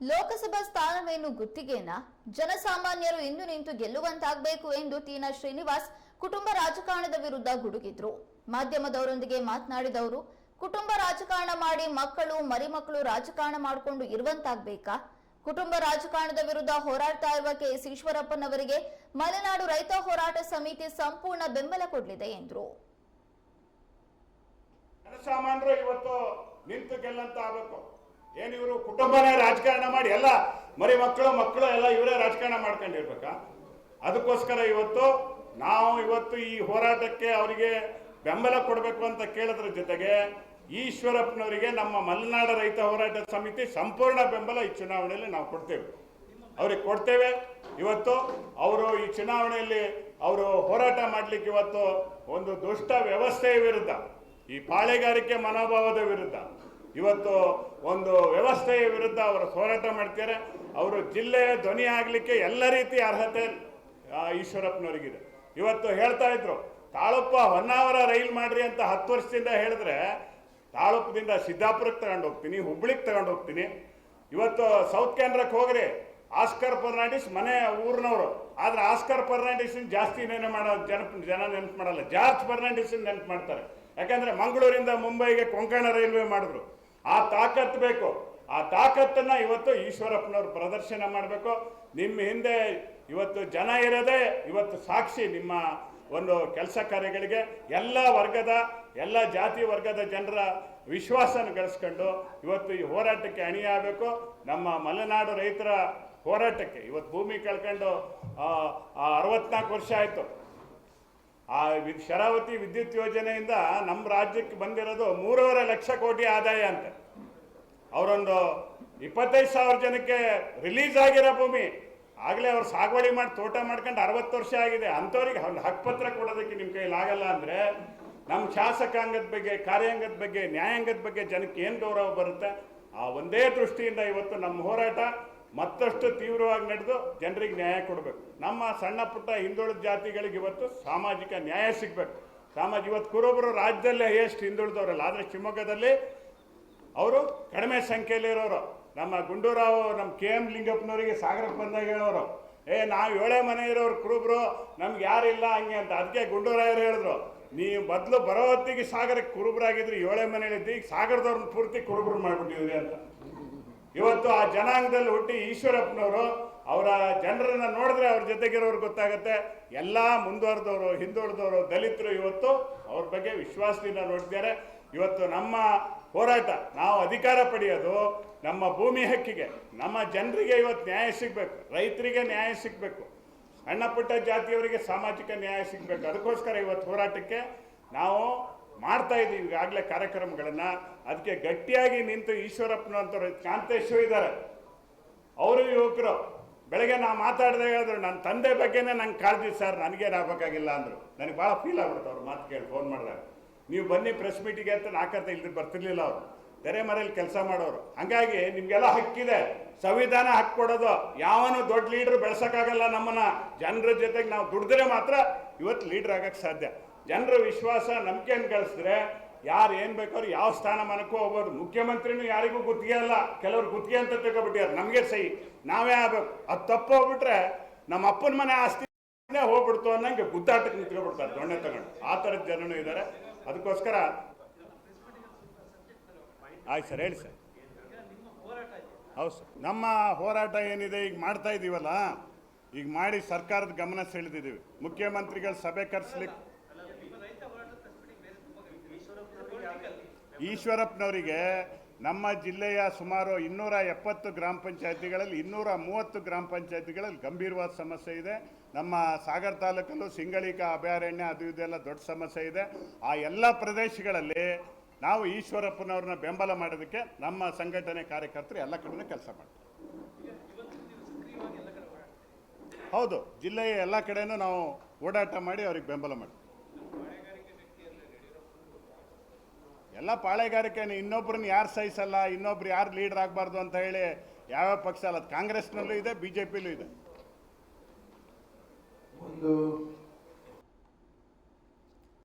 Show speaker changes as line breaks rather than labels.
ಲೋಕಸಭಾ ಸ್ಥಾನವೇನು ಗುತ್ತಿಗೆನ? ಜನಸಾಮಾನ್ಯರು ಇಂದು ನಿಂತು ಗೆಲ್ಲುವಂತಾಗಬೇಕು ಎಂದು ತೀನಾ ಶ್ರೀನಿವಾಸ್ ಕುಟುಂಬ ರಾಜಕಾರಣದ ವಿರುದ್ಧ ಗುಡುಗಿದ್ರು. ಮಾಧ್ಯಮದವರೊಂದಿಗೆ ಮಾತನಾಡಿದವರು, ಕುಟುಂಬ ರಾಜಕಾರಣ ಮಾಡಿ ಮಕ್ಕಳು, ಮರಿಮಕ್ಕಳು ರಾಜಕಾರಣ ಮಾಡಿಕೊಂಡು ಇರುವಂತಾಗಬೇಕಾ? ಕುಟುಂಬ ರಾಜಕಾರಣದ ವಿರುದ್ಧ ಹೋರಾಡ್ತಾ ಇರುವ ಕೆಎಸ್ ಈಶ್ವರಪ್ಪನವರಿಗೆ ಮಲೆನಾಡು ರೈತ ಹೋರಾಟ ಸಮಿತಿ ಸಂಪೂರ್ಣ ಬೆಂಬಲ ಕೊಡಲಿದೆ ಎಂದರು.
ಜನಸಾಮಾನ್ಯರು ಇವತ್ತು ನಿಂತು ಗೆಲ್ಲಂತ ಆಗ್ಬೇಕು ಏನ್ ಇವರು ಕುಟುಂಬನೇ ರಾಜಕಾರಣ ಮಾಡಿ ಎಲ್ಲ ಮರಿ ಮಕ್ಕಳು ಮಕ್ಕಳು ಎಲ್ಲ ಇವರೇ ರಾಜಕಾರಣ ಮಾಡ್ಕೊಂಡಿರ್ಬೇಕಾ? ಅದಕ್ಕೋಸ್ಕರ ಇವತ್ತು ನಾವು ಇವತ್ತು ಈ ಹೋರಾಟಕ್ಕೆ ಅವರಿಗೆ ಬೆಂಬಲ ಕೊಡಬೇಕು ಅಂತ ಕೇಳೋದ್ರ ಜೊತೆಗೆ ಈಶ್ವರಪ್ಪನವರಿಗೆ ನಮ್ಮ ಮಲೆನಾಡ ರೈತ ಹೋರಾಟ ಸಮಿತಿ ಸಂಪೂರ್ಣ ಬೆಂಬಲ ಈ ಚುನಾವಣೆಯಲ್ಲಿ ನಾವು ಕೊಡ್ತೇವೆ. ಅವ್ರಿಗೆ ಕೊಡ್ತೇವೆ. ಇವತ್ತು ಅವರು ಈ ಚುನಾವಣೆಯಲ್ಲಿ ಅವರು ಹೋರಾಟ ಮಾಡ್ಲಿಕ್ಕೆ ಇವತ್ತು ಒಂದು ದುಷ್ಟ ವ್ಯವಸ್ಥೆಯ ವಿರುದ್ಧ, ಈ ಪಾಳೆಗಾರಿಕೆ ಮನೋಭಾವದ ವಿರುದ್ಧ ಇವತ್ತು ಒಂದು ವ್ಯವಸ್ಥೆಯ ವಿರುದ್ಧ ಅವರು ಹೋರಾಟ ಮಾಡ್ತಾರೆ ಅವರು ಜಿಲ್ಲೆಯ ಧ್ವನಿ ಆಗಲಿಕ್ಕೆ ಎಲ್ಲ ರೀತಿಯ ಅರ್ಹತೆ ಈಶ್ವರಪ್ಪನವರಿಗಿದೆ. ಇವತ್ತು ಹೇಳ್ತಾ ಇದ್ರು ತಾಳುಪ್ಪ ಹೊನ್ನಾವರ ರೈಲ್ ಮಾಡ್ರಿ ಅಂತ ಹತ್ತು ವರ್ಷದಿಂದ ಹೇಳಿದ್ರೆ ತಾಳಪ್ಪದಿಂದ ಸಿದ್ದಾಪುರಕ್ಕೆ ತಗೊಂಡು ಹೋಗ್ತೀನಿ, ಹುಬ್ಳಿಗೆ ತಗೊಂಡು ಹೋಗ್ತೀನಿ. ಇವತ್ತು ಸೌತ್ ಕೇಂದ್ರಕ್ಕೆ ಹೋಗ್ರಿ, ಆಸ್ಕರ್ ಫರ್ನಾಂಡಿಸ್ ಮನೆ ಊರಿನವರು. ಆದ್ರೆ ಆಸ್ಕರ್ ಫರ್ನಾಂಡಿಸ್ ಜಾಸ್ತಿ ನೆನೆ ಮಾಡೋ ಜನ ಜನ ನೆನಪು ಮಾಡಲ್ಲ. ಜಾರ್ಜ್ ಫರ್ನಾಂಡಿಸ್ ನೆನಪು ಮಾಡ್ತಾರೆ. ಯಾಕಂದ್ರೆ ಮಂಗಳೂರಿಂದ ಮುಂಬೈಗೆ ಕೊಂಕಣ ರೈಲ್ವೆ ಮಾಡಿದ್ರು. ಆ ತಾಕತ್ತು ಬೇಕು. ಆ ತಾಕತ್ತನ್ನು ಇವತ್ತು ಈಶ್ವರಪ್ಪನವ್ರು ಪ್ರದರ್ಶನ ಮಾಡಬೇಕು. ನಿಮ್ಮ ಹಿಂದೆ ಇವತ್ತು ಜನ ಇರೋದೇ ಇವತ್ತು ಸಾಕ್ಷಿ ನಿಮ್ಮ ಒಂದು ಕೆಲಸ ಕಾರ್ಯಗಳಿಗೆ ಎಲ್ಲ ವರ್ಗದ, ಎಲ್ಲ ಜಾತಿ ವರ್ಗದ ಜನರ ವಿಶ್ವಾಸನ ಗಳಿಸ್ಕೊಂಡು ಇವತ್ತು ಈ ಹೋರಾಟಕ್ಕೆ ಅಣಿಯಾಗಬೇಕು. ನಮ್ಮ ಮಲೆನಾಡು ರೈತರ ಹೋರಾಟಕ್ಕೆ ಇವತ್ತು ಭೂಮಿ ಕಳ್ಕೊಂಡು ಅರವತ್ನಾಲ್ಕು ವರ್ಷ ಆಯಿತು. ಆ ಶರಾವತಿ ವಿದ್ಯುತ್ ಯೋಜನೆಯಿಂದ ನಮ್ಮ ರಾಜ್ಯಕ್ಕೆ ಬಂದಿರೋದು ಮೂರುವರೆ ಲಕ್ಷ ಕೋಟಿ ಆದಾಯ ಅಂತ. ಅವರೊಂದು ಇಪ್ಪತ್ತೈದು ಸಾವಿರ ಜನಕ್ಕೆ ರಿಲೀಸ್ ಆಗಿರೋ ಭೂಮಿ. ಆಗಲೇ ಅವ್ರು ಸಾಗುವಳಿ ಮಾಡಿ ತೋಟ ಮಾಡ್ಕೊಂಡು ಅರವತ್ತು ವರ್ಷ ಆಗಿದೆ. ಅಂಥವ್ರಿಗೆ ಒಂದು ಹಕ್ಕುಪತ್ರ ಕೊಡೋದಕ್ಕೆ ನಿಮ್ಮ ಕೈಯಲ್ಲಿ ಆಗಲ್ಲ ಅಂದರೆ ನಮ್ಮ ಶಾಸಕಾಂಗದ ಬಗ್ಗೆ, ಕಾರ್ಯಾಂಗದ ಬಗ್ಗೆ, ನ್ಯಾಯಾಂಗದ ಬಗ್ಗೆ ಜನಕ್ಕೆ ಏನು ಗೌರವ ಬರುತ್ತೆ? ಆ ಒಂದೇ ದೃಷ್ಟಿಯಿಂದ ಇವತ್ತು ನಮ್ಮ ಹೋರಾಟ ಮತ್ತಷ್ಟು ತೀವ್ರವಾಗಿ ನಡೆದು ಜನರಿಗೆ ನ್ಯಾಯ ಕೊಡಬೇಕು. ನಮ್ಮ ಸಣ್ಣ ಪುಟ್ಟ ಹಿಂದುಳಿದ ಜಾತಿಗಳಿಗೆ ಇವತ್ತು ಸಾಮಾಜಿಕ ನ್ಯಾಯ ಸಿಗಬೇಕು. ಸಾಮಾಜಿಕ ಇವತ್ತು ಕುರುಬರು ರಾಜ್ಯದಲ್ಲೇ ಎಷ್ಟು ಹಿಂದುಳಿದವರಲ್ಲ, ಆದರೆ ಶಿವಮೊಗ್ಗದಲ್ಲಿ ಅವರು ಕಡಿಮೆ ಸಂಖ್ಯೆಯಲ್ಲಿ ಇರೋರು. ನಮ್ಮ ಗುಂಡೂರಾವ್ ನಮ್ಮ ಕೆ ಎಂ ಲಿಂಗಪ್ಪನವರಿಗೆ ಸಾಗರಕ್ಕೆ ಬಂದಾಗ ಹೇಳೋರು. ಏ, ನಾವು ಏಳೇ ಮನೆ ಇರೋರು ಕುರುಬರು, ನಮ್ಗೆ ಯಾರಿಲ್ಲ ಹಂಗೆ ಅಂತ. ಅದಕ್ಕೆ ಗುಂಡೂರಾಯರು ಹೇಳಿದ್ರು, ನೀವು ಮೊದಲು ಬರೋ ಹೊತ್ತಿಗೆ ಸಾಗರಕ್ಕೆ ಕುರುಬರಾಗಿದ್ರಿ, ಏಳೇ ಮನೆಯಲ್ಲಿದ್ದು ಈಗ ಸಾಗರದವ್ರನ್ನ ಪೂರ್ತಿ ಕುರುಬರು ಮಾಡಿಬಿಟ್ಟಿದ್ರಿ ಅಂತ. ಇವತ್ತು ಆ ಜನಾಂಗದಲ್ಲಿ ಹುಟ್ಟಿ ಈಶ್ವರಪ್ಪನವರು, ಅವರ ಜನರನ್ನ ನೋಡಿದ್ರೆ ಅವ್ರ ಜೊತೆಗಿರೋರು ಗೊತ್ತಾಗುತ್ತೆ. ಎಲ್ಲ ಮುಂದುವರೆದವರು ಹಿಂದುಳಿದವರು ದಲಿತರು ಇವತ್ತು ಅವ್ರ ಬಗ್ಗೆ ವಿಶ್ವಾಸದಿಂದ ನೋಡಿದ್ದಾರೆ. ಇವತ್ತು ನಮ್ಮ ಹೋರಾಟ, ನಾವು ಅಧಿಕಾರ ಪಡೆಯೋದು ನಮ್ಮ ಭೂಮಿ ಹಕ್ಕಿಗೆ. ನಮ್ಮ ಜನರಿಗೆ ಇವತ್ತು ನ್ಯಾಯ ಸಿಗಬೇಕು, ರೈತರಿಗೆ ನ್ಯಾಯ ಸಿಗಬೇಕು. ಸಣ್ಣ ಪುಟ್ಟ ಜಾತಿಯವರಿಗೆ ಸಾಮಾಜಿಕ ನ್ಯಾಯ ಸಿಗಬೇಕು. ಅದಕ್ಕೋಸ್ಕರ ಇವತ್ತು ಹೋರಾಟಕ್ಕೆ ನಾವು ಮಾಡ್ತಾ ಇದ್ದೀವಿ. ಈಗಾಗಲೇ ಕಾರ್ಯಕ್ರಮಗಳನ್ನು. ಅದಕ್ಕೆ ಗಟ್ಟಿಯಾಗಿ ನಿಂತು ಈಶ್ವರಪ್ಪನಂತವ್ರು ಕಾಂತೇಶ್ವ ಇದ್ದಾರೆ. ಅವರು ಯುವಕರು. ಬೆಳಗ್ಗೆ ನಾವು ಮಾತಾಡಿದಾಗ ಹೇಳಿದ್ರು, ನನ್ನ ತಂದೆ ಬಗ್ಗೆನೇ ನಂಗೆ ಕಾಳಜಿ ಸರ್ ನನಗೇನು ಆಗಬೇಕಾಗಿಲ್ಲ ಅಂದರು. ನನಗೆ ಭಾಳ ಫೀಲ್ ಆಗ್ಬಿಡ್ತು ಅವ್ರು ಮಾತು ಕೇಳಿ ಫೋನ್ ಮಾಡಿದಾಗ. ನೀವು ಬನ್ನಿ ಪ್ರೆಸ್ ಮೀಟಿಗೆ ಅಂತ ನಾಲ್ಕರ್ತ ಇಲ್ಲಿ ಬರ್ತಿರ್ಲಿಲ್ಲ ಅವರು. ತೆರೆ ಮರೆಯಲ್ಲಿ ಕೆಲಸ ಮಾಡೋರು. ಹಂಗಾಗಿ ನಿಮಗೆಲ್ಲ ಹಕ್ಕಿದೆ. ಸಂವಿಧಾನ ಹಕ್ಕು ಕೊಡೋದು ಯಾವನು ದೊಡ್ಡ ಲೀಡ್ರ್ ಬೆಳೆಸೋಕ್ಕಾಗಲ್ಲ ನಮ್ಮನ್ನು. ಜನರ ಜೊತೆಗೆ ನಾವು ದುಡಿದ್ರೆ ಮಾತ್ರ ಇವತ್ತು ಲೀಡ್ರ್ ಆಗಕ್ಕೆ ಸಾಧ್ಯ. ಜನರ ವಿಶ್ವಾಸ ನಂಬಿಕೆಯನ್ನು ಗಳಿಸಿದ್ರೆ ಯಾರು ಏನು ಬೇಕಾದ್ರೂ ಯಾವ ಸ್ಥಾನಮಾನಕ್ಕೂ ಹೋಗ್ಬೋದು. ಮುಖ್ಯಮಂತ್ರಿನೂ ಯಾರಿಗೂ ಗುತ್ತಿಗೆ ಅಲ್ಲ. ಕೆಲವ್ರು ಗುತ್ತಿಗೆ ಅಂತ ತಿಳ್ಕೊಬಿಟ್ಟಿದ್ದಾರೆ. ನಮಗೆ ಸಹಿ. ನಾವೇ ಆಗ್ಬೇಕು. ಅದು ತಪ್ಪು ಹೋಗ್ಬಿಟ್ರೆ ನಮ್ಮ ಅಪ್ಪನ ಮನೆ ಆಸ್ತಿ ಹೋಗ್ಬಿಡ್ತು ಅನ್ನಂಗೆ ಗುದ್ದಾಟಕ್ಕೆ ನಿಂತ್ಕೊಬಿಡ್ತಾರೆ. ದೊಣ್ಣೆ ತಗೊಂಡು. ಆ ಥರದ ಜನನೂ ಇದ್ದಾರೆ. ಅದಕ್ಕೋಸ್ಕರ ಆಯ್ತು ಸರ್, ಹೇಳಿ ಸರ್. ಹೌದು ಸರ್. ನಮ್ಮ ಹೋರಾಟ ಏನಿದೆ ಈಗ ಮಾಡ್ತಾ ಇದ್ದೀವಲ್ಲ ಈಗ ಮಾಡಿ ಸರ್ಕಾರದ ಗಮನ ಸೆಳೆದಿದ್ದೀವಿ. ಮುಖ್ಯಮಂತ್ರಿಗಳ ಸಭೆ ಕರೆಸ್ಲಿಕ್ಕೆ ಈಶ್ವರಪ್ಪನವರಿಗೆ ನಮ್ಮ ಜಿಲ್ಲೆಯ ಸುಮಾರು ಇನ್ನೂರ ಎಪ್ಪತ್ತು ಗ್ರಾಮ ಪಂಚಾಯತಿಗಳಲ್ಲಿ, ಇನ್ನೂರ ಮೂವತ್ತು ಗ್ರಾಮ ಪಂಚಾಯತಿಗಳಲ್ಲಿ ಗಂಭೀರವಾದ ಸಮಸ್ಯೆ ಇದೆ. ನಮ್ಮ ಸಾಗರ್ ತಾಲೂಕಲ್ಲೂ ಸಿಂಗಳಿಕ ಅಭಯಾರಣ್ಯ, ಅದು ಇದೆಲ್ಲ ದೊಡ್ಡ ಸಮಸ್ಯೆ ಇದೆ. ಆ ಎಲ್ಲ ಪ್ರದೇಶಗಳಲ್ಲಿ ನಾವು ಈಶ್ವರಪ್ಪನವ್ರನ್ನ ಬೆಂಬಲ ಮಾಡೋದಕ್ಕೆ ನಮ್ಮ ಸಂಘಟನೆ ಕಾರ್ಯಕರ್ತರು ಎಲ್ಲ ಕಡೆನೂ ಕೆಲಸ ಮಾಡ್ತೀವಿ ಹೌದು, ಜಿಲ್ಲೆಯ ಎಲ್ಲ ಕಡೆಯೂ ನಾವು ಓಡಾಟ ಮಾಡಿ ಅವ್ರಿಗೆ ಬೆಂಬಲ ಮಾಡ್ತೀವಿ. ಎಲ್ಲ ಪಾಳೆಗಾರಿಕೆ ಇನ್ನೊಬ್ರನ್ನ ಯಾರು ಸಹಿಸಲ್ಲ, ಇನ್ನೊಬ್ರು ಯಾರು ಲೀಡರ್ ಆಗಬಾರ್ದು ಅಂತ ಹೇಳಿ ಯಾವ್ಯಾವ ಪಕ್ಷ ಅಲ್ಲ ಕಾಂಗ್ರೆಸ್ನಲ್ಲೂ ಇದೆ ಬಿ ಜೆ ಪಿಲೂ ಇದೆ.
ಒಂದು